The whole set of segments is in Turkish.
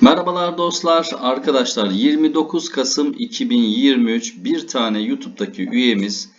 Merhabalar dostlar, arkadaşlar 29 Kasım 2023 bir tane YouTube'daki üyemiz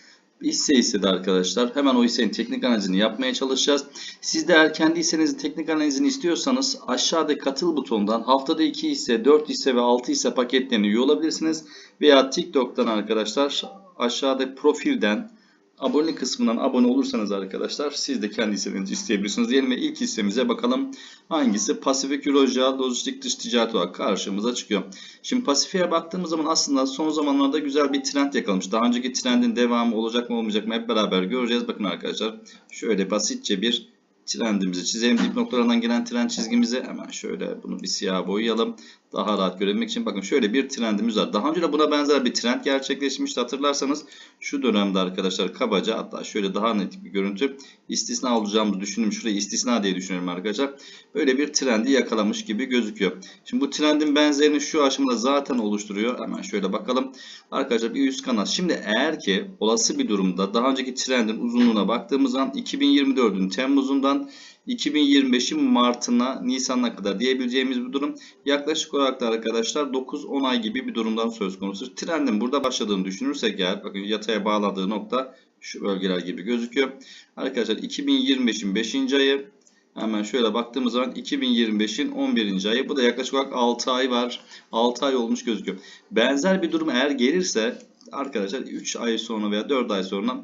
hisse istedi arkadaşlar. Hemen o hissenin teknik analizini yapmaya çalışacağız. Siz de eğer kendi hissenizin teknik analizini istiyorsanız aşağıda katıl butonundan haftada 2 hisse, 4 hisse ve 6 hisse paketlerine üye olabilirsiniz. Veya TikTok'tan arkadaşlar aşağıda profilden abone kısmından abone olursanız arkadaşlar siz de kendi hissenizi isteyebilirsiniz. Diyelim ve ilk hissemize bakalım hangisi Pasifik Euroja Lojistik Dış Ticaret olarak karşımıza çıkıyor. Şimdi Pasifik'e baktığımız zaman aslında son zamanlarda güzel bir trend yakalamış. Daha önceki trendin devamı olacak mı olmayacak mı hep beraber göreceğiz. Bakın arkadaşlar şöyle basitçe bir trendimizi çizelim. Dip noktalarından gelen trend çizgimizi hemen şöyle bunu bir siyah boyayalım. Daha rahat görebilmek için bakın şöyle bir trendimiz var. Daha önce de buna benzer bir trend gerçekleşmişti. Hatırlarsanız şu dönemde arkadaşlar kabaca hatta şöyle daha net bir görüntü istisna olacağımızı düşündüm. Şurayı istisna diye düşünüyorum arkadaşlar. Böyle bir trendi yakalamış gibi gözüküyor. Şimdi bu trendin benzerini şu aşamada zaten oluşturuyor. Hemen şöyle bakalım. Arkadaşlar bir üst kanat. Şimdi eğer ki olası bir durumda daha önceki trendin uzunluğuna baktığımız zaman 2024'ün Temmuz'undan 2025'in Mart'ına, Nisan'a kadar diyebileceğimiz bir durum. Yaklaşık olarak da arkadaşlar 9-10 ay gibi bir durumdan söz konusu. Trendin burada başladığını düşünürsek eğer, bakın yataya bağladığı nokta şu bölgeler gibi gözüküyor. Arkadaşlar 2025'in 5. ayı, hemen şöyle baktığımız zaman 2025'in 11. ayı. Bu da yaklaşık olarak 6 ay var. 6 ay olmuş gözüküyor. Benzer bir durum eğer gelirse arkadaşlar 3 ay sonra veya 4 ay sonra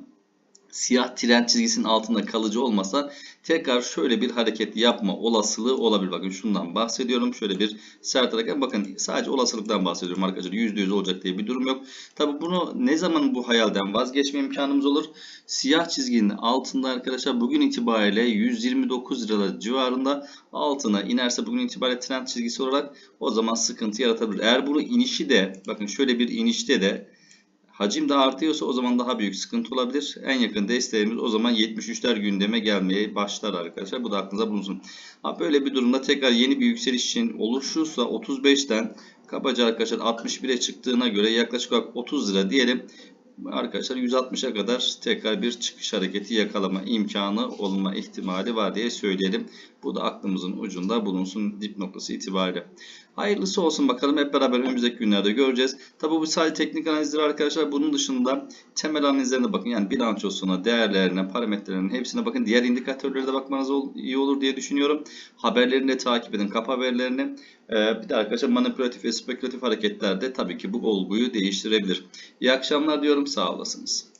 siyah trend çizgisinin altında kalıcı olmasa tekrar şöyle bir hareket yapma olasılığı olabilir. Bakın şundan bahsediyorum. Şöyle bir sert hareket. Bakın sadece olasılıktan bahsediyorum arkadaşlar. %100 olacak diye bir durum yok. Tabi bunu ne zaman bu hayalden vazgeçme imkanımız olur? Siyah çizginin altında arkadaşlar bugün itibariyle 129 lira civarında altına inerse bugün itibariyle trend çizgisi olarak o zaman sıkıntı yaratabilir. Eğer bunu inişi de bakın şöyle bir inişte de Hacim de artıyorsa o zaman daha büyük sıkıntı olabilir. En yakın desteğimiz o zaman 73'ler gündeme gelmeye başlar arkadaşlar. Bu da aklınıza bulunsun. Ha, böyle bir durumda tekrar yeni bir yükseliş için oluşursa 35'ten kabaca arkadaşlar 61'e çıktığına göre yaklaşık olarak 30 lira diyelim. Arkadaşlar 160'a kadar tekrar bir çıkış hareketi yakalama imkanı olma ihtimali var diye söyleyelim. Bu da aklımızın ucunda bulunsun dip noktası itibariyle. Hayırlısı olsun bakalım hep beraber önümüzdeki günlerde göreceğiz. Tabi bu sadece teknik analizdir arkadaşlar. Bunun dışında temel analizlerine bakın. Yani bilançosuna, değerlerine, parametrelerine hepsine bakın. Diğer indikatörlere de bakmanız iyi olur diye düşünüyorum. Haberlerini de takip edin. Kap haberlerini. Ee, bir de arkadaşlar manipülatif ve spekülatif hareketler de tabii ki bu olguyu değiştirebilir. İyi akşamlar diyorum. Sağ olasınız.